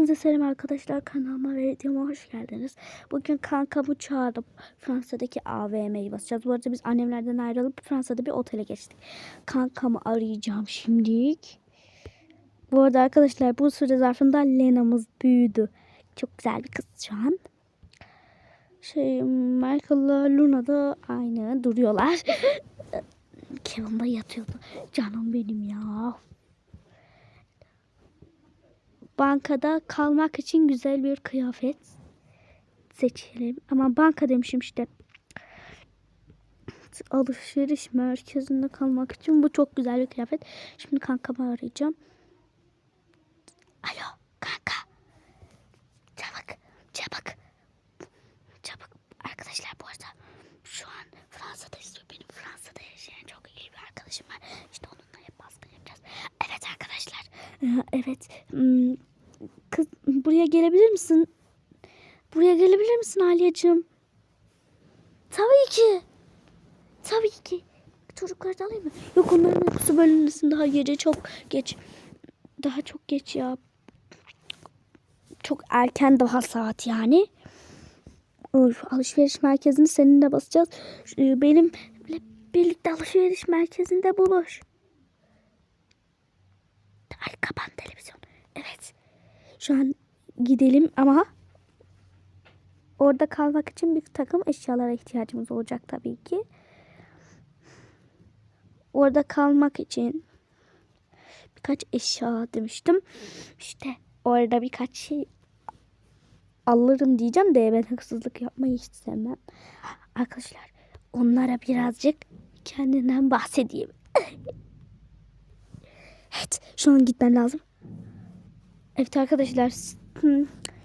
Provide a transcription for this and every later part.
Hepinize selam arkadaşlar kanalıma ve videoma hoş geldiniz. Bugün kankamı çağırdım. Fransa'daki AVM'yi basacağız. Bu arada biz annemlerden ayrılıp Fransa'da bir otele geçtik. Kankamı arayacağım şimdilik. Bu arada arkadaşlar bu süre zarfında Lena'mız büyüdü. Çok güzel bir kız şu an. Şey Michael'la Luna da aynı duruyorlar. Kevin de yatıyordu. Canım benim ya. Bankada kalmak için güzel bir kıyafet seçelim. Ama banka demişim işte. Alışveriş merkezinde kalmak için bu çok güzel bir kıyafet. Şimdi kankamı arayacağım. Alo kanka. Çabuk çabuk. Çabuk. Arkadaşlar bu arada şu an Fransa'dayız benim Fransa'da yaşayan çok iyi bir arkadaşım var. İşte onunla hep pasta yapacağız. Evet arkadaşlar. Ee, Evet. Hmm, buraya gelebilir misin? Buraya gelebilir misin Aliyacığım? Tabii ki. Tabii ki. Çocukları da alayım mı? Yok onların uykusu bölünmesin daha gece çok geç. Daha çok geç ya. Çok erken daha saat yani. Of, alışveriş merkezini seninle basacağız. Ee, Benim birlikte alışveriş merkezinde buluş. Ay kapan televizyon. Evet. Şu an gidelim ama orada kalmak için bir takım eşyalara ihtiyacımız olacak tabii ki. Orada kalmak için birkaç eşya demiştim. İşte orada birkaç şey alırım diyeceğim de ben haksızlık yapmayı hiç sevmem. Arkadaşlar onlara birazcık kendinden bahsedeyim. evet şu an gitmem lazım. Evet arkadaşlar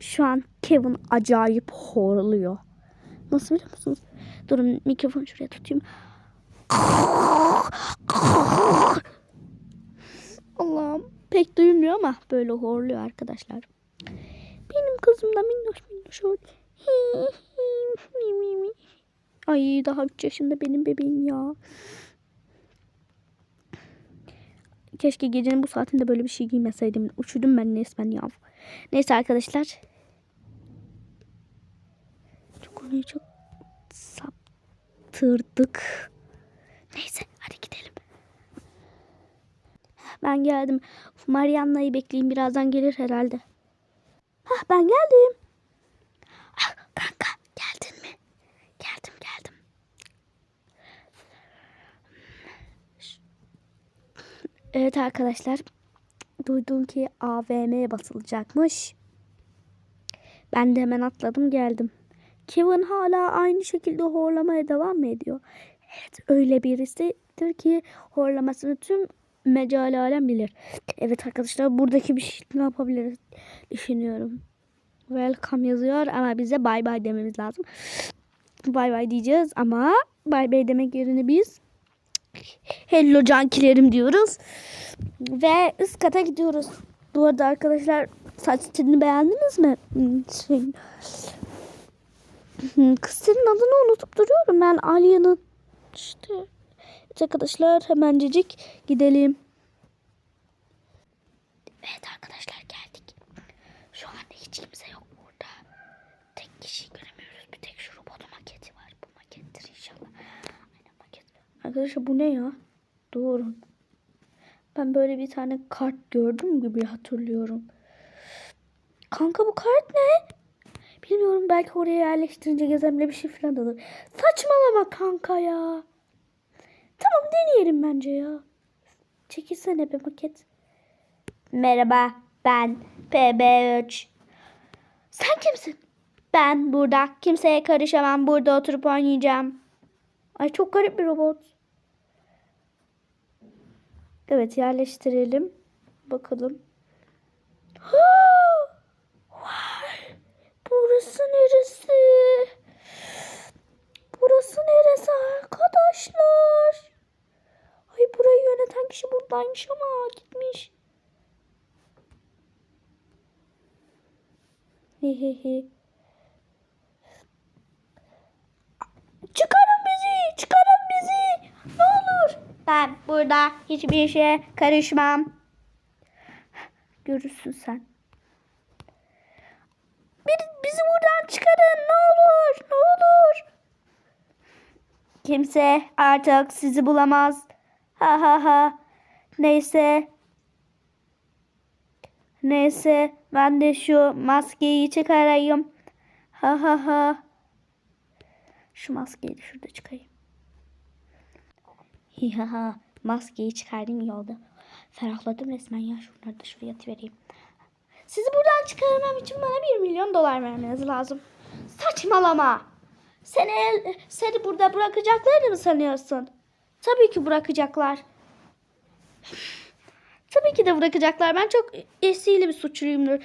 şu an Kevin acayip horluyor. Nasıl biliyor musunuz? Durun mikrofonu şuraya tutayım. Allah'ım pek duyulmuyor ama böyle horluyor arkadaşlar. Benim kızım da minnoş minnoş horluyor. Ay daha 3 yaşında benim bebeğim ya. Keşke gecenin bu saatinde böyle bir şey giymeseydim. Uçurdum ben resmen ya. Neyse arkadaşlar. Çok konuyu çok saptırdık. Neyse hadi gidelim. Ben geldim. Marianna'yı bekleyeyim birazdan gelir herhalde. Hah ben geldim. Ah, kanka geldin mi? Geldim geldim. Evet arkadaşlar. Duydum ki AVM basılacakmış. Ben de hemen atladım geldim. Kevin hala aynı şekilde horlamaya devam ediyor? Evet öyle birisidir ki horlamasını tüm mecal alem bilir. Evet arkadaşlar buradaki bir şey ne yapabiliriz düşünüyorum. Welcome yazıyor ama bize bye bye dememiz lazım. Bye bye diyeceğiz ama bye bye demek yerine biz hello cankilerim diyoruz. Ve üst kata gidiyoruz. Bu arada arkadaşlar saç stilini beğendiniz mi? Hmm, Şey, Hmm, kız senin adını unutup duruyorum ben Aliye'nin işte. Evet arkadaşlar hemencecik gidelim. Evet arkadaşlar geldik. Şu anda hiç kimse yok burada. Tek kişiyi göremiyoruz. Bir tek şu robot maketi var. Bu makettir inşallah. Aynen maket. Arkadaşlar bu ne ya? Doğru. Ben böyle bir tane kart gördüm gibi hatırlıyorum. Kanka bu kart ne? Bilmiyorum belki oraya yerleştirince gizemli bir şey falan olur. Saçmalama kanka ya. Tamam deneyelim bence ya. Çekilsene be maket. Merhaba ben PB3. Sen kimsin? Ben burada kimseye karışamam. Burada oturup oynayacağım. Ay çok garip bir robot. Evet yerleştirelim. Bakalım. Burası neresi? Burası neresi arkadaşlar? Ay burayı yöneten kişi buradaymış ama gitmiş. Çıkarın bizi, çıkarın bizi. Ne olur. Ben burada hiçbir şeye karışmam. Görürsün sen. Bizi buradan çıkarın ne olur ne olur. Kimse artık sizi bulamaz. Ha ha ha. Neyse. Neyse ben de şu maskeyi çıkarayım. Ha ha ha. Şu maskeyi şurada çıkayım. Ha ha. Maskeyi çıkardım iyi oldu. Ferahladım resmen ya. Şunları da şuraya atıvereyim. Sizi buradan çıkarmam için bana 1 milyon dolar vermeniz lazım. Saçmalama. Seni, seni burada bırakacaklarını mı sanıyorsun? Tabii ki bırakacaklar. Tabii ki de bırakacaklar. Ben çok esili bir suçluyumdur.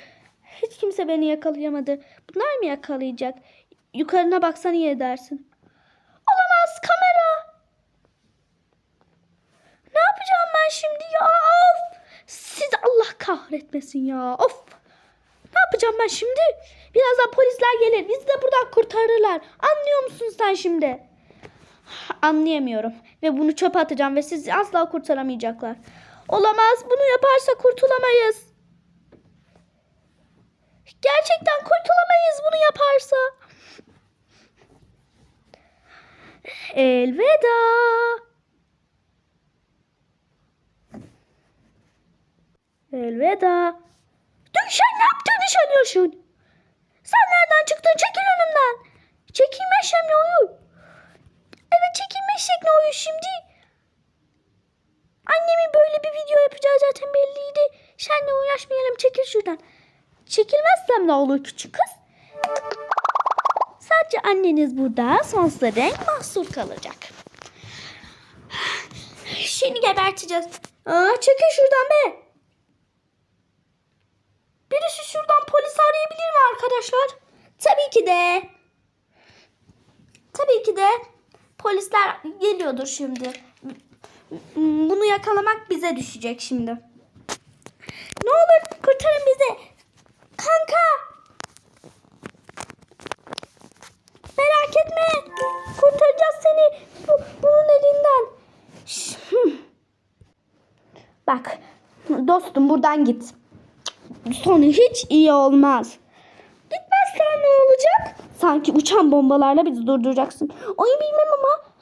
Hiç kimse beni yakalayamadı. Bunlar mı yakalayacak? Yukarına baksan iyi edersin. Olamaz kamera. Ne yapacağım ben şimdi ya? Of! Siz Allah kahretmesin ya. Of! Ne yapacağım ben şimdi? Birazdan polisler gelir. Bizi de buradan kurtarırlar. Anlıyor musun sen şimdi? Anlayamıyorum. Ve bunu çöpe atacağım ve sizi asla kurtaramayacaklar. Olamaz. Bunu yaparsa kurtulamayız. Gerçekten kurtulamayız bunu yaparsa. Elveda. Elveda. Dur sen ne yaptığını sanıyorsun? Sen nereden çıktın? Çekil önümden. Çekilmezsem ne olur? Evet çekilmezsek ne olur şimdi? Annemin böyle bir video yapacağı zaten belliydi. Seninle uğraşmayalım çekil şuradan. Çekilmezsem ne olur küçük kız? Sadece anneniz burada sonsuza dek mahsur kalacak. Seni geberteceğiz. Aa, çekil şuradan be. Birisi şuradan polisi arayabilir mi arkadaşlar? Tabii ki de. Tabii ki de. Polisler geliyordur şimdi. Bunu yakalamak bize düşecek şimdi. Ne olur kurtarın bizi. Kanka. Merak etme. Kurtaracağız seni. Bu, bunun elinden. Bak dostum buradan git. Sonu hiç iyi olmaz sanki uçan bombalarla bizi durduracaksın. Onu bilmem ama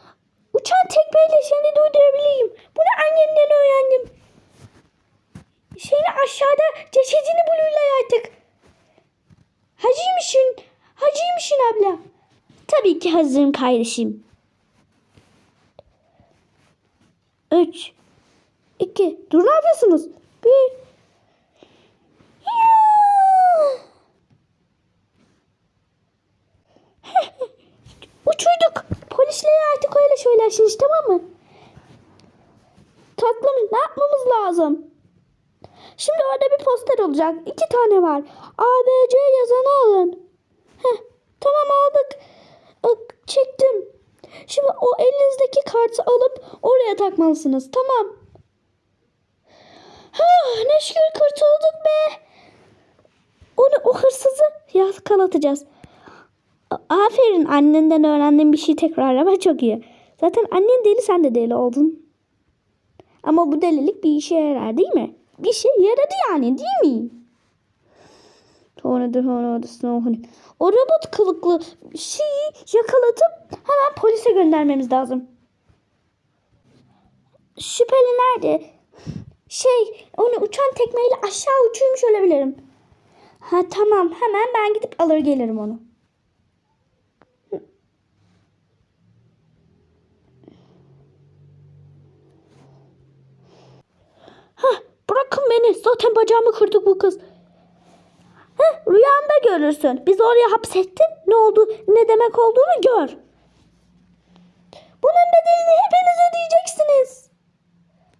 uçan tekmeyle seni durdurabilirim. Bunu annemden öğrendim. Seni aşağıda cesedini bulurlar artık. Hacıymışsın. Hacıymışsın abla. Tabii ki hazırım kardeşim. 3 2 Dur ne yapıyorsunuz? 1 söylersiniz tamam mı? Tatlım ne yapmamız lazım? Şimdi orada bir poster olacak. İki tane var. A, B, C yazanı alın. Heh, tamam aldık. Çektim. Şimdi o elinizdeki kartı alıp oraya takmalısınız. Tamam. Ha, ne şükür kurtulduk be. Onu o hırsızı yakalatacağız. Aferin annenden öğrendiğin bir şey tekrarlama çok iyi. Zaten annen deli sen de deli oldun. Ama bu delilik bir işe yarar değil mi? Bir şey yaradı yani değil mi? Tornado, tornado, snow. O robot kılıklı şeyi yakalatıp hemen polise göndermemiz lazım. Şüpheli nerede? Şey, onu uçan tekmeyle aşağı uçurmuş olabilirim. Ha tamam, hemen ben gidip alır gelirim onu. Hah, bırakın beni. Zaten bacağımı kırdık bu kız. Heh, rüyanda görürsün. Biz oraya hapsettin. Ne oldu, ne demek olduğunu gör. Bunun bedelini hepiniz ödeyeceksiniz.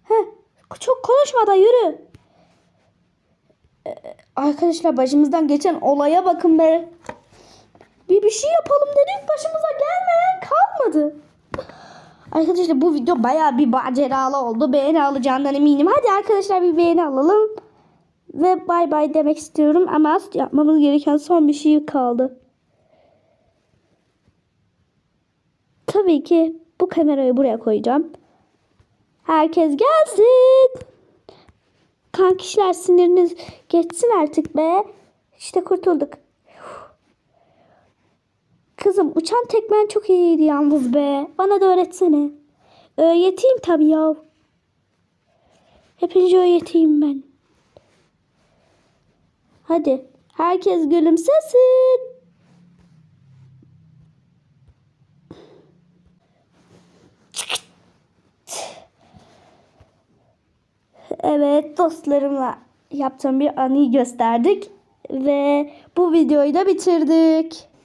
Heh, çok konuşma da yürü. Ee, arkadaşlar başımızdan geçen olaya bakın be. Bir bir şey yapalım dedik başımıza gelmeyen kalmadı. Arkadaşlar bu video bayağı bir maceralı oldu. Beğeni alacağından eminim. Hadi arkadaşlar bir beğeni alalım. Ve bay bay demek istiyorum ama yapmamız gereken son bir şey kaldı. Tabii ki bu kamerayı buraya koyacağım. Herkes gelsin. Kankişler siniriniz geçsin artık be. İşte kurtulduk. Kızım uçan tekmen çok iyiydi yalnız be. Bana da öğretsene. Öğreteyim tabii ya. Hepinize öğreteyim ben. Hadi. Herkes gülümsesin. Evet dostlarımla yaptığım bir anıyı gösterdik. Ve bu videoyu da bitirdik.